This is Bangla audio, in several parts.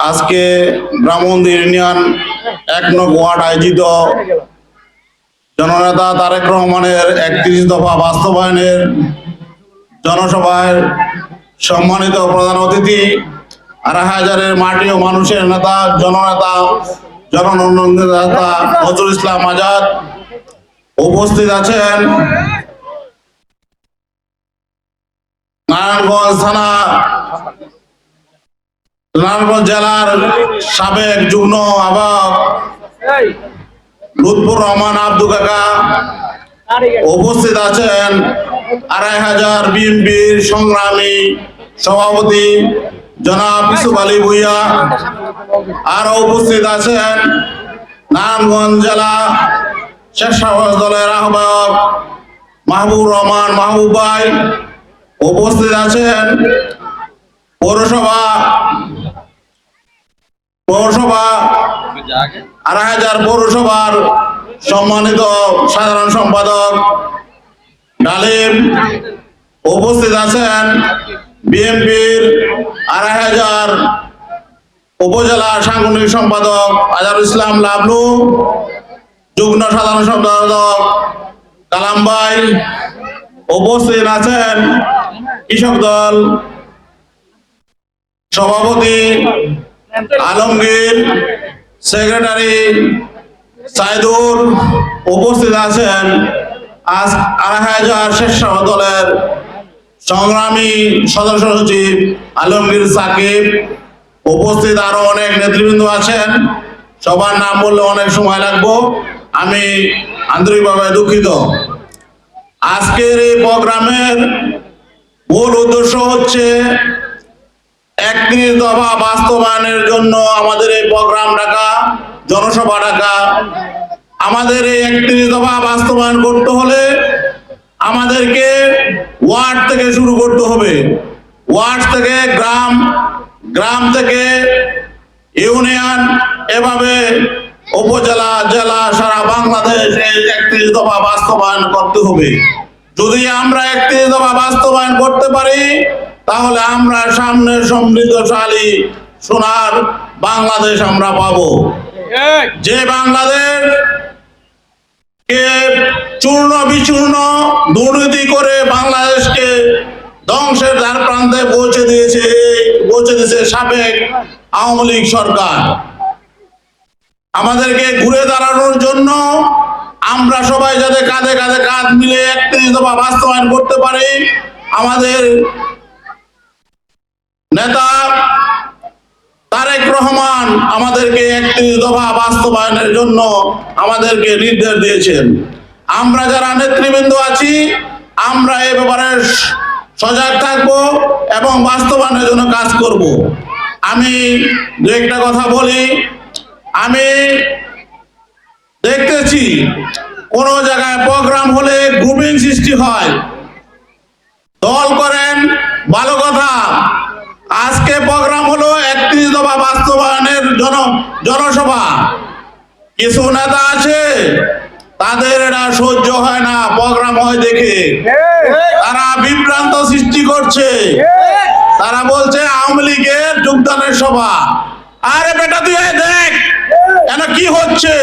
আজকে ব্রাহ্মণদের ইউনিয়ন এক নং ওয়ার্ড আয়োজিত। জননেতা তারেক রহমানের একত্রিশ দফা বাস্তবায়নের জনসভায় সম্মানিত প্রধান অতিথি, আড়াই হাজারের মাটি ও মানুষের নেতা, জননেতা জনউন্নয়ন নেতা নজরুল ইসলাম আজাদ উপস্থিত আছেন। নারায়ণগঞ্জ থানা নারায়ণগঞ্জ জেলার সাবেক যুগ্ম আহ্বায়ক লুৎফুর রহমান আব্দু কাকা উপস্থিত আছেন আড়াই হাজার বিএনপির সংগ্রামী সভাপতি জনাব ইসুফ আলী ভুইয়া। আরও উপস্থিত আছেন নারায়ণগঞ্জ জেলা স্বেচ্ছাসেবক দলের আহ্বায়ক মাহবুব রহমান মাহবুব ভাই। উপস্থিত আছেন পৌরসভা পৌরসভা আড়াই হাজার পৌরসভার সম্মানিত সাধারণ সম্পাদক ডালিম উপস্থিত আছেন। বিএনপির আড়াই হাজার উপজেলা সাংগঠনিক সম্পাদক আজারুল ইসলাম লাবলু যুগ্ম সাধারণ সম্পাদক কালাম ভাই উপস্থিত আছেন। কৃষক দল সভাপতি আলমগীর, সেক্রেটারি সাইদুর উপস্থিত আছেন। আজ আড়াই হাজার স্বেচ্ছাসেবক দলের সংগ্রামী সদস্য সচিব আলমগীর সাকিব। উপস্থিত আরও অনেক নেতৃবৃন্দ আছেন। সবার নাম বললে অনেক সময় লাগবো। আমি আন্তরিকভাবে দুঃখিত। আজকের এই প্রোগ্রামের মূল উদ্দেশ্য হচ্ছে একত্রিশ দফা বাস্তবায়নের জন্য আমাদের এই প্রোগ্রাম ডাকা জনসভা ডাকা আমাদের এই একত্রিশ দফা বাস্তবায়ন করতে হলে আমাদেরকে ওয়ার্ড থেকে শুরু করতে হবে। ওয়ার্ড থেকে গ্রাম গ্রাম থেকে ইউনিয়ন, এভাবে উপজেলা, জেলা, সারা বাংলাদেশ একত্রিশ দফা বাস্তবায়ন করতে হবে। যদি আমরা একত্রিশ দফা বাস্তবায়ন করতে পারি তাহলে আমরা সামনে সমৃদ্ধশালী সোনার বাংলাদেশ আমরা পাবো। যে বাংলাদেশ কে চূর্ণ বিচূর্ণ দুর্নীতি করে বাংলাদেশকে ধ্বংসের দ্বার প্রান্তে পৌঁছে দিয়েছে পৌঁছে দিয়েছে সাবেক আওয়ামী লীগ সরকার। আমাদেরকে ঘুরে দাঁড়ানোর জন্য আমরা সবাই যাতে কাঁধে কাঁধে কাঁধ মিলে একত্রিশ দফা বাস্তবায়ন করতে পারি আমাদের নেতা, তারেক রহমান আমাদেরকে একত্রিশ দফা বাস্তবায়নের জন্য আমাদেরকে নির্দেশ দিয়েছেন। আমরা যারা নেতৃবৃন্দ আছি, আমরা এ ব্যাপারে সজাগ থাকব এবং বাস্তবায়নের জন্য কাজ করব। আমি দু একটা কথা বলি। আমি দেখতেছি কোন জায়গায় প্রোগ্রাম হলে গ্রুপিং সৃষ্টি হয়। দল করেন, ভালো কথা। আজকে প্রোগ্রাম হলো একত্রিশ দফা বাস্তবায়নের জন, জনসভা। কিছু নেতা আছে, তাদের এটা সহ্য হয় না, প্রোগ্রাম হয় দেখে। তারা বিভ্রান্ত সৃষ্টি করছে। তারা বলছে, আওয়ামী লীগের যোগদানের সভা। আরে বেটা তুই দেখ, কেন কি হচ্ছে?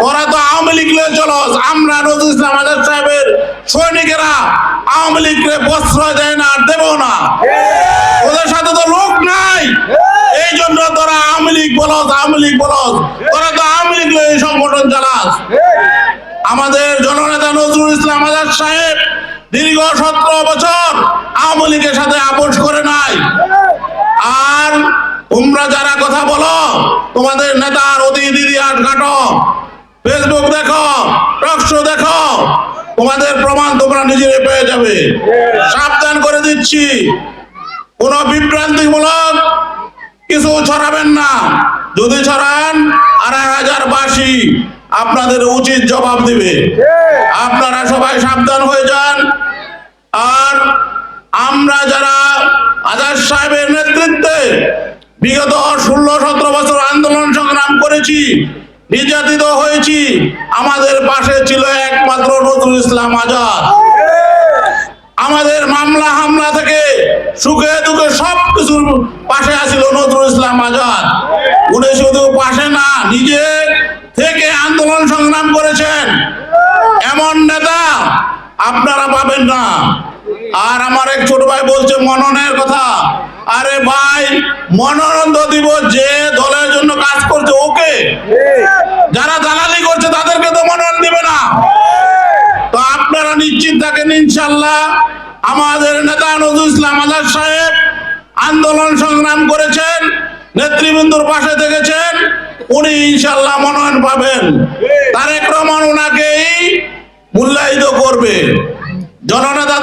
তোরা তো আওয়ামী লীগ চলো আমরা নজরুল ইসলাম আজাদ সাহেবের সৈনিকেরা আওয়ামী লীগকে প্রশ্রয় দেয় না আর দেবো না। ওদের সাথে তো লোক নাই। এই জন্য তোরা আওয়ামী লীগ বলস, আওয়ামী লীগ বলস। তোরা তো আওয়ামী লীগ এই সংগঠন চালাস। আমাদের জননেতা নজরুল ইসলাম আজাদ সাহেব দীর্ঘ সতেরো বছর আওয়ামী লীগের সাথে আপোষ করে নাই। আর তোমরা যারা কথা বলো, তোমাদের নেতার দিদি আট কাটো ফেসবুক দেখো টকশো দেখো। তোমাদের প্রমাণ তোমরা নিজেরে পেয়ে যাবে। সাবধান করে দিচ্ছি। কোন বিভ্রান্তিমূলক কিছু ছড়াবেন না। যদি ছড়ান, আড়াই হাজার বাসি আপনাদের উচিত জবাব দিবে। আপনারা সবাই সাবধান হয়ে যান। আর আমরা যারা আজাদ সাহেবের নেতৃত্বে বিগত ষোলো সতেরো বছর আন্দোলন সংগ্রাম করেছি নির্যাতিত হয়েছি। আমাদের পাশে ছিল একমাত্র নজরুল ইসলাম আজাদ। আমাদের মামলা হামলা থেকে সুখে দুঃখে সব কিছুর পাশে আছিল নজরুল ইসলাম আজাদ। উনি শুধু পাশে না, নিজে থেকে আন্দোলন সংগ্রাম করেছেন। এমন নেতা আপনারা পাবেন না। আর আমার এক ছোট ভাই বলছে, মননের কথা। আরে ভাই মনোনন্দ দিব যে দলের জন্য কাজ করছে ওকে। যারা দালালি করছে তাদেরকে তো মনোনয়ন দিবে না। তো আপনারা নিশ্চিত থাকেন ইনশাল্লাহ, আমাদের নেতা নজরুল ইসলাম আজাদ সাহেব আন্দোলন সংগ্রাম করেছেন, নেতৃবৃন্দর পাশে থেকেছেন উনি ইনশাল্লাহ মনোনয়ন পাবেন। তারেক রহমান ওনাকেই মূল্যায়িত করবে। জননেতা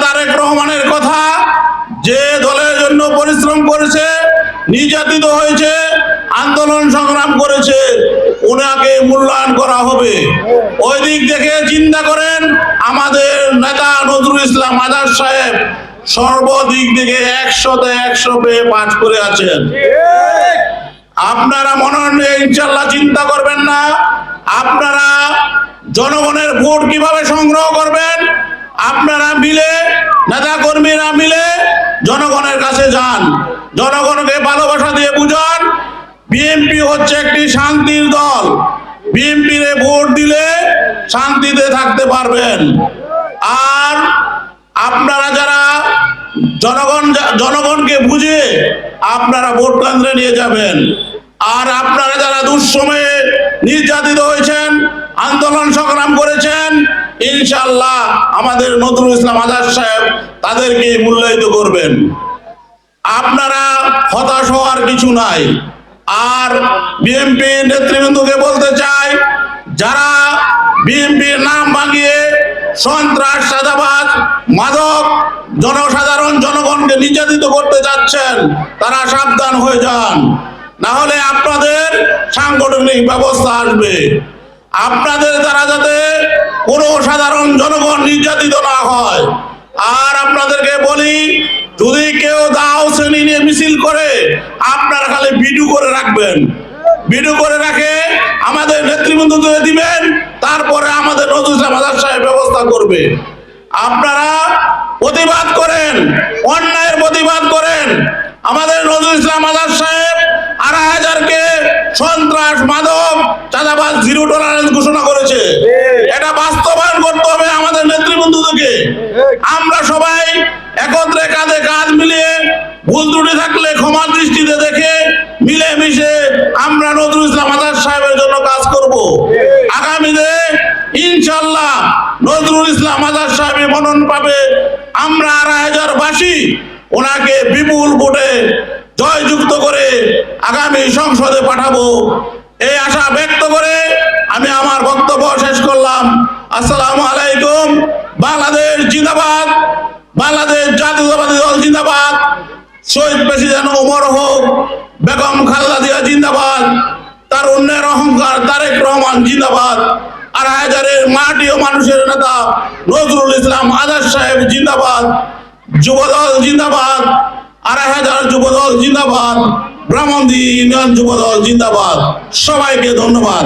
আন্দোলন সংগ্রাম করেছে ওনাকে মূল্যায়ন করা হবে। ওই দিক থেকে চিন্তা করেন, আমাদের নেতা নজরুল ইসলাম আজাদ সাহেব সর্বদিক থেকে একশোতে একশো পেয়ে পাঠ করে আছেন। আপনারা নিয়ে ইনশাল্লাহ চিন্তা করবেন না? আপনারা জনগণের ভোট কীভাবে সংগ্রহ করবেন? আপনারা মিলে নেতা কর্মীরা মিলে জনগণের কাছে যান। জনগণকে ভালোবাসা দিয়ে বুঝান। বিএনপি হচ্ছে একটি শান্তির দল। বিএনপির ভোট দিলে শান্তিতে থাকতে পারবেন। আর আপনারা যারা জনগণ, জনগণকে বুঝে আপনারা ভোট কেন্দ্রে নিয়ে যাবেন। আর আপনারা যারা দুঃসময়ে নির্যাতিত হয়েছেন, আন্দোলন সংগ্রাম করেছেন ইনশাল্লাহ আমাদের নজরুল ইসলাম আজাদ সাহেব তাদেরকে মূল্যায়িত করবেন। আপনারা হতাশ হওয়ার কিছু নাই। আর বিএনপি নেতৃবৃন্দকে বলতে চাই, যারা বিএনপির নাম ভাঙিয়ে সন্ত্রাস, সাদাবাজ, মাদক, জনসাধারণ, জনগণকে নির্যাতিত করতে যাচ্ছেন, তারা সাবধান হয়ে যান। না হলে আপনাদের সাংগঠনিক ব্যবস্থা আসবে। আপনাদের দ্বারা যাতে কোনো সাধারণ জনগণ নির্যাতিত না হয়। আর আপনাদেরকে বলি, যদি কেউ দাও শ্রেণি নিয়ে মিছিল করে, আপনারা খালি ভিডিও রাখবেন। ভিডিও করে রাখে, আমাদের নেতৃবৃন্দ তুলে দিবেন, তারপরে আমাদের নজরুল আজাদ সাহেব ব্যবস্থা করবে। আপনারা প্রতিবাদ করেন, অন্যায়ের প্রতিবাদ করেন। আমাদের নজরুল ইসলাম আজাদ সাহেব আড়াই হাজারকে সন্ত্রাস, মাদক, চাঁদাবাজ, জিরো টলারেন্স ঘোষণা করেছে। এটা বাস্তবায়ন করতে হবে আমাদের নেতৃবৃন্দকে। আমরা সবাই একত্রে কাঁধে কাঁধ মিলিয়ে ভুল ত্রুটি থাকলে ক্ষমার দৃষ্টিতে দেখে মিলে মিশে আমরা নজরুল ইসলাম আজাদ সাহেবের জন্য কাজ করব। আগামীতে ইনশাল্লাহ নজরুল ইসলাম আজাদ সাহেব মনন পাবে। আমরা আড়াই হাজার বাসী ওনাকে বিপুল ভোটে জয়যুক্ত করে আগামী সংসদে পাঠাবো। এই আশা ব্যক্ত করে আমি আমার বক্তব্য শেষ করলাম। আসসালামু আলাইকুম। বাংলাদেশ জিন্দাবাদ। বাংলাদেশ জাতীয়তাবাদী দল জিন্দাবাদ। শহীদ প্রেসিডেন্ট ওমর হোক, বেগম খালেদা জিয়া জিন্দাবাদ, তার অন্যের অহংকার, তারেক রহমান জিন্দাবাদ আড়াই হাজারের মাটি ও মানুষের নেতা নজরুল ইসলাম আজাদ সাহেব জিন্দাবাদ, যুবদল জিন্দাবাদ আড়াই হাজার যুবদল জিন্দাবাদ ব্রাহ্মণদি ইউনিয়ন যুবদল জিন্দাবাদ। সবাইকে ধন্যবাদ।